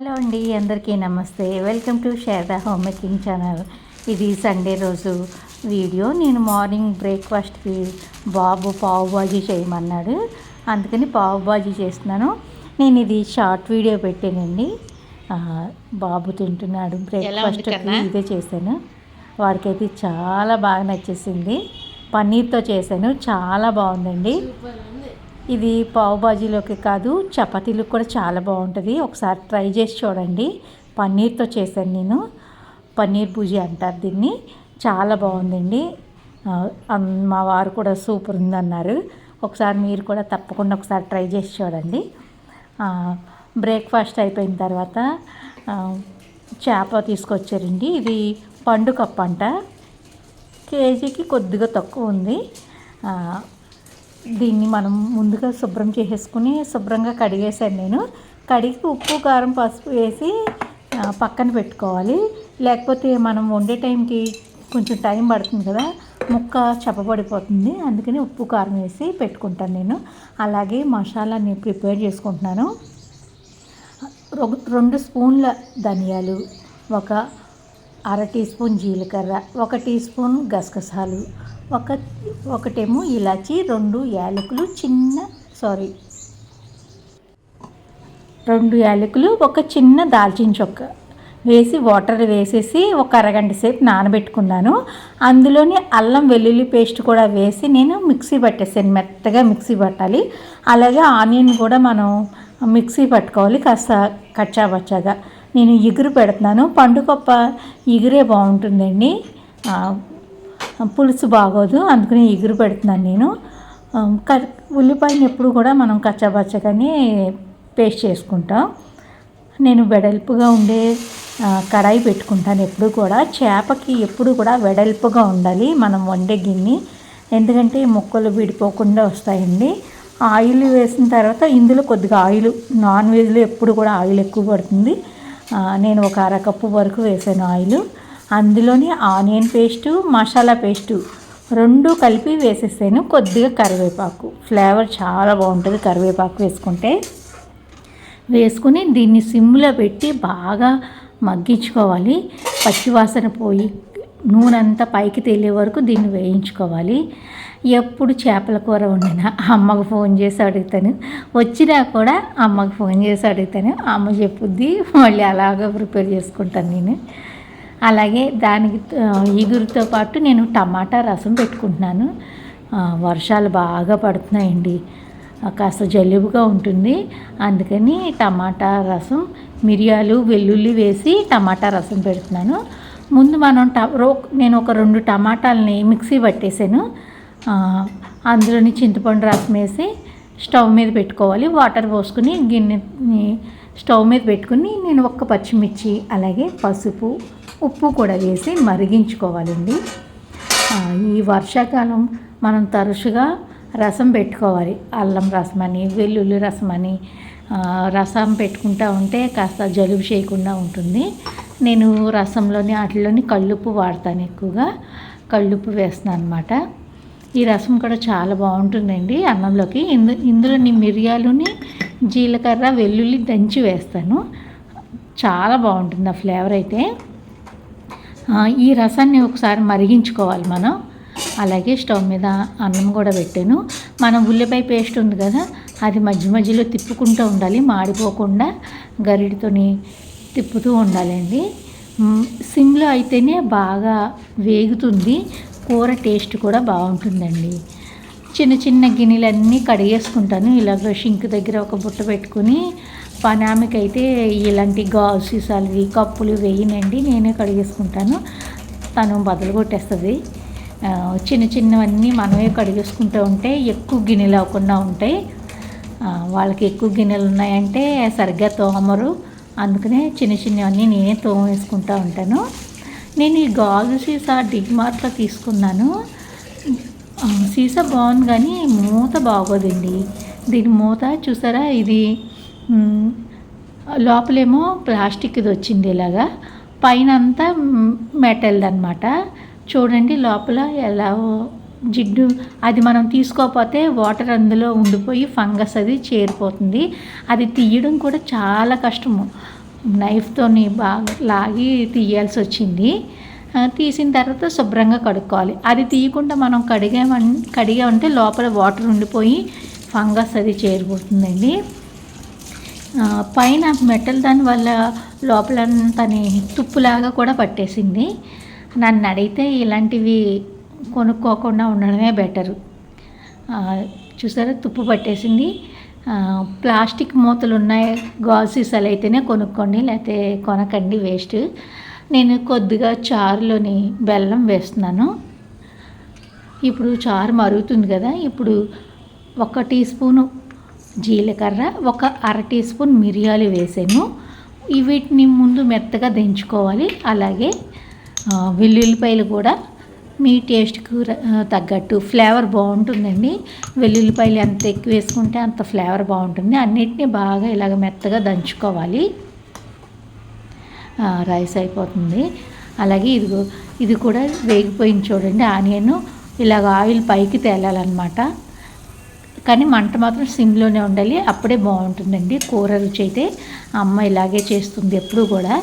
Hello అండి అందరికీ నమస్తే. Welcome to Sharada home making channel. ఇది సండే రోజు వీడియో. నేను మార్నింగ్ బ్రేక్ఫాస్ట్కి బాబు పావు బాజీ చేయమన్నాడు. అందుకని పావు బాజీ చేస్తున్నాను. నేను ఇది షార్ట్ వీడియో పెట్టానండి. బాబు తింటున్నాడు. బ్రేక్ఫాస్ట్కి కన్నా? ఇదే చేశాను. వాడికైతే చాలా బాగా నచ్చేసింది. పన్నీర్తో చేశాను. చాలా బాగుందండి. ఇది పావు బాజీలోకి కాదు చపాతీలకు కూడా చాలా బాగుంటుంది. ఒకసారి ట్రై చేసి చూడండి. పన్నీర్తో చేశాను నేను. పన్నీర్ భుజి అంటారు దీన్ని. చాలా బాగుందండి. మా వారు కూడా సూపర్ ఉందన్నారు. ఒకసారి మీరు కూడా తప్పకుండా ఒకసారి ట్రై చేసి చూడండి. బ్రేక్ఫాస్ట్ అయిపోయిన తర్వాత చేప తీసుకొచ్చారండి. ఇది పండు కప్పు అంట కేజీకి కొద్దిగా తక్కువ ఉంది. దీన్ని మనం ముందుగా శుభ్రం చేసేసుకుని శుభ్రంగా కడిగేసాను నేను. కడిగి ఉప్పు కారం పసుపు వేసి పక్కన పెట్టుకోవాలి. లేకపోతే మనం వండే టైంకి కొంచెం టైం పడుతుంది కదా ముక్క చప్పబడిపోతుంది. అందుకని ఉప్పు కారం వేసి పెట్టుకుంటాను నేను. అలాగే మసాలాని ప్రిపేర్ చేసుకుంటున్నాను. రెండు స్పూన్ల ధనియాలు ఒక అర టీ స్పూన్ జీలకర్ర ఒక టీ స్పూన్ గసగసాలు ఒక ఒకటేమో ఇలాచి రెండు యాలకులు చిన్న సారీ రెండు యాలకులు ఒక చిన్న దాల్చిన చొక్క వేసి వాటర్ వేసేసి ఒక అరగంట సేపు నానబెట్టుకున్నాను. అందులోనే అల్లం వెల్లుల్లి పేస్ట్ కూడా వేసి నేను మిక్సీ పట్టేసాను మెత్తగా మిక్సీ పట్టాలి. అలాగే ఆనియన్ కూడా మనం మిక్సీ పట్టుకోవాలి కాస్త కచ్చాబచ్చాగా నేను ఎగురు పెడుతున్నాను. పండుకొప్ప ఎగురే బాగుంటుందండి. పులుసు బాగోదు అందుకని ఎగురు పెడుతున్నాను నేను. ఆ, క- ఉల్లిపాయని ఎప్పుడు కూడా మనం కచ్చబచ్చగానే పేస్ట్ చేసుకుంటాం. నేను వెడల్పుగా ఉండే కడాయి పెట్టుకుంటాను ఎప్పుడు కూడా. చేపకి ఎప్పుడు కూడా వెడల్పుగా ఉండాలి మనం వండే గిన్నె. ఎందుకంటే ముక్కలు విడిపోకుండా వస్తాయండి. ఆయిల్ వేసిన తర్వాత ఇందులో కొద్దిగా ఆయిల్ నాన్ వెజ్లో ఎప్పుడు కూడా ఆయిల్ ఎక్కువ పడుతుంది. నేను ఒక అరకప్పు వరకు వేసాను ఆయిల్. అందులోని ఆనియన్ పేస్టు మసాలా పేస్టు రెండు కలిపి వేసేసాను. కొద్దిగా కరివేపాకు. ఫ్లేవర్ చాలా బాగుంటుంది కరివేపాకు వేసుకుంటే. వేసుకుని దీన్ని సిమ్లో పెట్టి బాగా మగ్గించుకోవాలి. పచ్చివాసన పోయి నూనె అంతా పైకి తేలే వరకు దీన్ని వేయించుకోవాలి. ఎప్పుడు చేపల కూర వండినా అమ్మకు ఫోన్ చేసి అడుగుతాను. వచ్చినా కూడా అమ్మకు ఫోన్ చేసి అడుగుతాను. అమ్మ చెప్పుద్ది మళ్ళీ అలాగా ప్రిపేర్ చేసుకుంటాను నేను. అలాగే దానికి ఈగురితో ఇగురుతో పాటు నేను టమాటా రసం పెట్టుకుంటున్నాను. వర్షాలు బాగా పడుతున్నాయండి. కాస్త జలుబుగా ఉంటుంది. అందుకని టమాటా రసం మిరియాలు వెల్లుల్లి వేసి టమాటా రసం పెడుతున్నాను. ముందు మనం ట రో నేను ఒక రెండు టమాటాలని మిక్సీ పట్టేసాను. అందులోని చింతపండు రసం వేసి స్టవ్ మీద పెట్టుకోవాలి. వాటర్ పోసుకుని గిన్నెని స్టవ్ మీద పెట్టుకుని నేను ఒక్క పచ్చిమిర్చి అలాగే పసుపు ఉప్పు కూడా వేసి మరిగించుకోవాలండి. ఈ వర్షాకాలం మనం తరచుగా రసం పెట్టుకోవాలి. అల్లం రసం అని వెల్లుల్లి రసం అని రసం పెట్టుకుంటా ఉంటే కాస్త జలుబు చేయకుండా ఉంటుంది. నేను రసంలోని వాటిలోని కళ్ళుప్పు వాడతాను ఎక్కువగా. కళ్ళుప్పు వేస్తున్నాను అనమాట ఈ రసం కూడా చాలా బాగుంటుందండి అన్నంలోకి. ఇందు ఇందులోని మిరియాలుని జీలకర్ర వెల్లుల్లి దంచి వేస్తాను. చాలా బాగుంటుంది ఆ ఫ్లేవర్ అయితే. ఈ రసాన్ని ఒకసారి మరిగించుకోవాలి మనం. అలాగే స్టవ్ మీద అన్నం కూడా పెట్టాను. మనం ఉల్లిపాయ పేస్ట్ ఉంది కదా అది మధ్య మధ్యలో తిప్పుకుంటూ ఉండాలి. మాడిపోకుండా గరిటితోని తిప్పుతూ ఉండాలండి. సిమ్లో అయితేనే బాగా వేగుతుంది. కూర టేస్ట్ కూడా బాగుంటుందండి. చిన్న చిన్న గిన్నెలన్నీ కడిగేసుకుంటాను. ఇలాగ షింక్ దగ్గర ఒక బుట్ట పెట్టుకుని పనామికైతే ఇలాంటి గాజు సీసాలు కప్పులు వేయనండి. నేనే కడిగేసుకుంటాను. తను బదులు కొట్టేస్తుంది. చిన్న చిన్నవన్నీ మనమే కడిగేసుకుంటూ ఉంటే ఎక్కువ గిన్నెలు అవ్వకుండా ఉంటాయి. వాళ్ళకి ఎక్కువ గిన్నెలు ఉన్నాయంటే సరిగ్గా తోమరు. అందుకనే చిన్న చిన్నవన్నీ నేనే తోమేసుకుంటూ ఉంటాను. నేను ఈ గాజు సీసా డిగ్మార్ట్లో తీసుకున్నాను. సీసా బాగుంది కానీ మూత బాగోదండి. దీని మూత చూసారా? ఇది లోపలేమో ప్లాస్టిక్ది వచ్చింది ఇలాగా. పైన అంతా మెటల్ది అనమాట చూడండి లోపల ఎలా జిడ్డు. అది మనం తీసుకోకపోతే వాటర్ అందులో ఉండిపోయి ఫంగస్ అది చేరిపోతుంది. అది తీయడం కూడా చాలా కష్టము. నైఫ్తోని బాగా లాగి తీయాల్సి వచ్చింది. తీసిన తర్వాత శుభ్రంగా కడుక్కోవాలి. అది తీయకుండా మనం కడిగామన్ కడిగామంటే లోపల వాటర్ ఉండిపోయి ఫంగస్ అది చేరిపోతుందండి. పైన మెటల్ దాని వల్ల లోపలంతని తుప్పులాగా కూడా పట్టేసింది. నన్ను అడిగితే ఇలాంటివి కొనుక్కోకుండా ఉండడమే బెటరు. చూసారా? తుప్పు పట్టేసింది. ప్లాస్టిక్ మూతలు ఉన్నాయి గాజు సీసాలు అయితేనే కొనుక్కోండి లేకపోతే కొనకండి వేస్ట్ నేను కొద్దిగా చారులోని బెల్లం వేస్తున్నాను. ఇప్పుడు చారు మరుగుతుంది కదా ఇప్పుడు ఒక టీ స్పూను జీలకర్ర ఒక అర టీ స్పూన్ మిరియాలు వేసాను. వీటిని ముందు మెత్తగా దించుకోవాలి. అలాగే వెల్లుల్లిపాయలు కూడా మీ టేస్ట్కు తగ్గట్టు ఫ్లేవర్ బాగుంటుందండి. వెల్లుల్లిపాయలు ఎంత ఎక్కువ వేసుకుంటే అంత ఫ్లేవర్ బాగుంటుంది. అన్నిటినీ బాగా ఇలాగ మెత్తగా దంచుకోవాలి. రైస్ అయిపోతుంది. అలాగే ఇదిగో ఇది కూడా వేగిపోయింది చూడండి ఆనియన్. ఇలాగ ఆయిల్ పైకి తేలాలన్నమాట. కానీ మంట మాత్రం సిమ్లోనే ఉండాలి. అప్పుడే బాగుంటుందండి. కూర రుచి అయితే అమ్మ ఇలాగే చేస్తుంది ఎప్పుడు కూడా.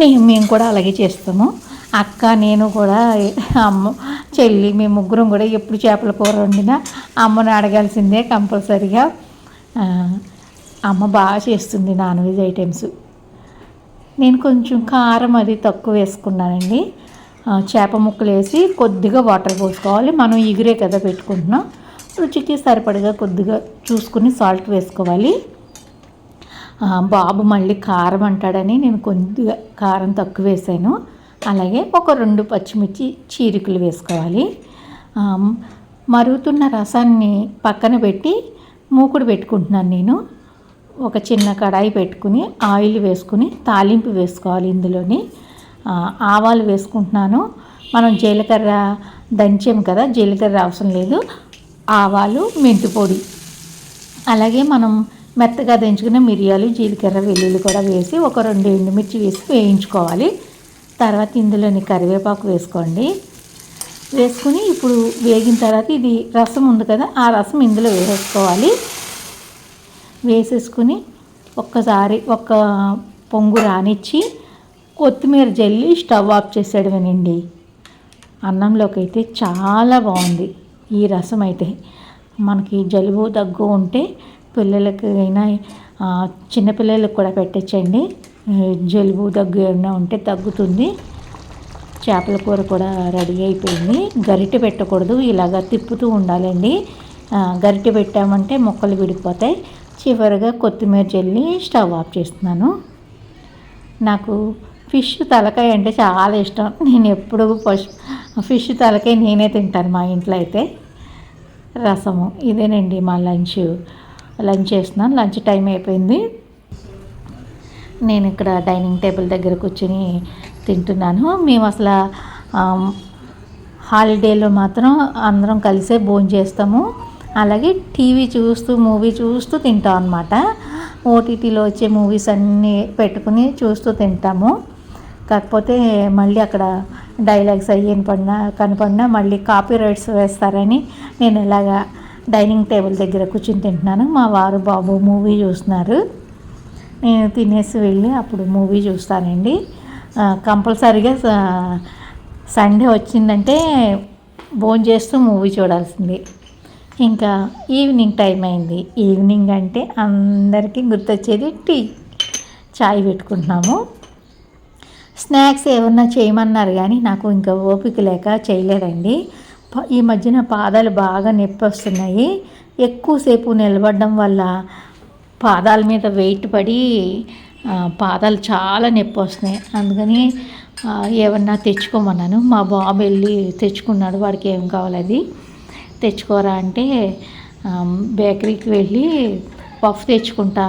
మేము మేము కూడా అలాగే చేస్తాము. అక్క నేను కూడా అమ్మ చెల్లి మేము ముగ్గురం కూడా ఎప్పుడు చేపల కూర వండినా అమ్మని అడగాల్సిందే కంపల్సరిగా. అమ్మ బాగా చేస్తుంది నాన్ వెజ్ ఐటమ్స్. నేను కొంచెం కారం అది తక్కువ వేసుకున్నానండి. చేప ముక్కలు వేసి కొద్దిగా వాటర్ పోసుకోవాలి. మనం ఎగురే కదా పెట్టుకుంటున్నాం. రుచికి సరిపడగా కొద్దిగా చూసుకుని సాల్ట్ వేసుకోవాలి. బాబు మళ్ళీ కారం అంటాడని నేను కొద్దిగా కారం తక్కువ వేసాను. అలాగే ఒక రెండు పచ్చిమిర్చి చీరికలు వేసుకోవాలి. మరుగుతున్న రసాన్ని పక్కన పెట్టి మూకుడు పెట్టుకుంటున్నాను నేను. ఒక చిన్న కడాయి పెట్టుకుని ఆయిల్ వేసుకుని తాలింపు వేసుకోవాలి ఇందులోని. ఆవాలు వేసుకుంటున్నాను. మనం జీలకర్ర దంచాం కదా జీలకర్ర అవసరం లేదు. ఆవాలు మెంతిపొడి అలాగే మనం మెత్తగా దంచుకున్న మిరియాలు జీలకర్ర వెల్లుల్లి కూడా వేసి ఒక రెండు ఎండుమిర్చి వేసి వేయించుకోవాలి. తర్వాత ఇందులోని కరివేపాకు వేసుకోండి. వేసుకుని ఇప్పుడు వేగిన తర్వాత ఇది రసం ఉంది కదా ఆ రసం ఇందులో వేసేసుకోవాలి. వేసేసుకుని ఒక్కసారి ఒక్క పొంగు రానిచ్చి కొత్తిమీర జల్లి స్టవ్ ఆఫ్ చేసాడు వినండి అన్నంలోకి అయితే చాలా బాగుంది ఈ రసం అయితే. మనకి జలుబు దగ్గు ఉంటే పిల్లలకి అయినా చిన్నపిల్లలకు కూడా పెట్టచ్చండి జలుబు దగ్గు ఏమైనా ఉంటే తగ్గుతుంది. చేపల కూర కూడా రెడీ అయిపోయింది. గరిటె పెట్టకూడదు ఇలాగ తిప్పుతూ ఉండాలండి. గరిట గరిటె పెట్టామంటే మొక్కలు విడిపోతాయి. చివరిగా కొత్తిమీర జల్లి స్టవ్ ఆఫ్ చేస్తున్నాను. నాకు ఫిష్ తలకాయ అంటే చాలా ఇష్టం. నేను ఎప్పుడు ఫస్ట్ ఫిష్ తలకాయ నేనే తింటాను మా ఇంట్లో అయితే. రసము ఇదేనండి మా లంచ్ లంచ్ చేస్తున్నాను. లంచ్ టైం అయిపోయింది. నేను ఇక్కడ డైనింగ్ టేబుల్ దగ్గర కూర్చొని తింటున్నాను. మేము అసలు హాలిడేలో మాత్రం అందరం కలిసే భోజనం చేస్తాము. అలాగే టీవీ చూస్తూ మూవీ చూస్తూ తింటాం అనమాట ఓటీటీలో వచ్చే మూవీస్ అన్నీ పెట్టుకుని చూస్తూ తింటాము. కాకపోతే మళ్ళీ అక్కడ డైలాగ్స్ అయ్యేని పడినా కనపడినా మళ్ళీ కాపీ రైట్స్ వేస్తారని నేను ఇలాగా డైనింగ్ టేబుల్ దగ్గర కూర్చుని తింటున్నాను. మా వారు బాబు మూవీ చూస్తున్నారు. నేను తినేసి వెళ్ళి అప్పుడు మూవీ చూస్తానండి. కంపల్సరీగా సండే వచ్చిందంటే భోజనం చేస్తూ మూవీ చూడాల్సింది. ఇంకా ఈవినింగ్ టైం అయింది. ఈవినింగ్ అంటే అందరికీ గుర్తొచ్చేది టీ చాయ్ పెట్టుకుంటున్నాము. స్నాక్స్ ఏమన్నా చేయమన్నారు కానీ నాకు ఇంకా ఓపిక లేక చేయలేదండి. ఈ మధ్యన పాదాలు బాగా నొప్పి వస్తున్నాయి. ఎక్కువసేపు నిలబడడం వల్ల పాదాల మీద వెయిట్ పడి పాదాలు చాలా నొప్పి వస్తున్నాయి. అందుకని ఏమన్నా తెచ్చుకోమన్నాను. మా బాబు వెళ్ళి తెచ్చుకున్నాడు. వాడికి ఏం కావాలి అది? తెచ్చుకోరా అంటే బేకరీకి వెళ్ళి పఫ్ తెచ్చుకుంటా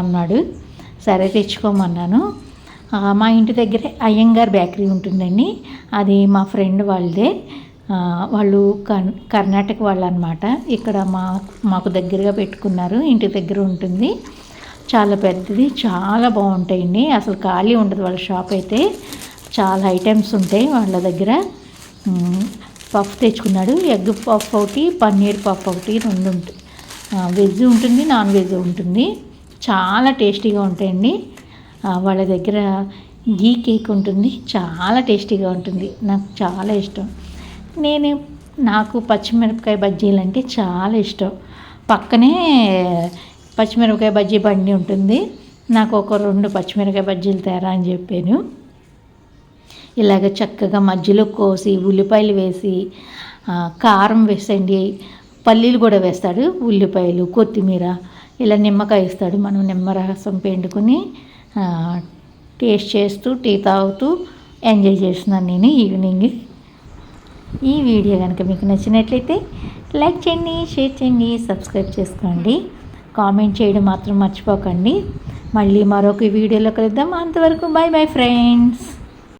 అన్నాడు సరే తెచ్చుకోమన్నాను. మా ఇంటి దగ్గరే అయ్యంగార్ బేకరీ ఉంటుందండి. అది మా ఫ్రెండ్ వాళ్ళదే. వాళ్ళు కర్ణాటక వాళ్ళు అనమాట ఇక్కడ మా మాకు దగ్గరగా పెట్టుకున్నారు. ఇంటి దగ్గర ఉంటుంది. చాలా పెద్దది. చాలా బాగుంటాయండి. అసలు ఖాళీ ఉండదు వాళ్ళ షాప్ అయితే. చాలా ఐటమ్స్ ఉంటాయి వాళ్ళ దగ్గర. పఫ్ తెచ్చుకున్నాడు. ఎగ్ పఫ్ ఒకటి పన్నీర్ పఫ్ ఒకటి రెండు ఉంటాయి వెజ్ ఉంటుంది నాన్ వెజ్ ఉంటుంది. చాలా టేస్టీగా ఉంటాయండి. వాళ్ళ దగ్గర గీ కేక్ ఉంటుంది. చాలా టేస్టీగా ఉంటుంది. నాకు చాలా ఇష్టం. నేను నాకు పచ్చిమిరపకాయ బజ్జీలు అంటే చాలా ఇష్టం. పక్కనే పచ్చిమిరపకాయ బజ్జీ బండి ఉంటుంది. నాకు ఒక రెండు పచ్చిమిరపకాయ బజ్జీలు తేరా అని చెప్పాను. ఇలాగ చక్కగా మధ్యలో కోసి ఉల్లిపాయలు వేసి కారం వేసండి. పల్లీలు కూడా వేస్తాడు. ఉల్లిపాయలు కొత్తిమీర ఇలా నిమ్మకాయ ఇస్తాడు మనం నిమ్మరసం పిండుకొని టేస్ట్ చేస్తూ టీ తాగుతూ ఎంజాయ్ చేస్తున్నాను నేను ఈవినింగ్. ఈ వీడియో కనుక మీకు నచ్చినట్లయితే లైక్ చేయండి షేర్ చేయండి సబ్స్క్రైబ్ చేసుకోండి. కామెంట్ చేయడం మాత్రం మర్చిపోకండి. మళ్ళీ మరొక వీడియోలో కలుద్దాం. అంతవరకు బాయ్ బాయ్ ఫ్రెండ్స్.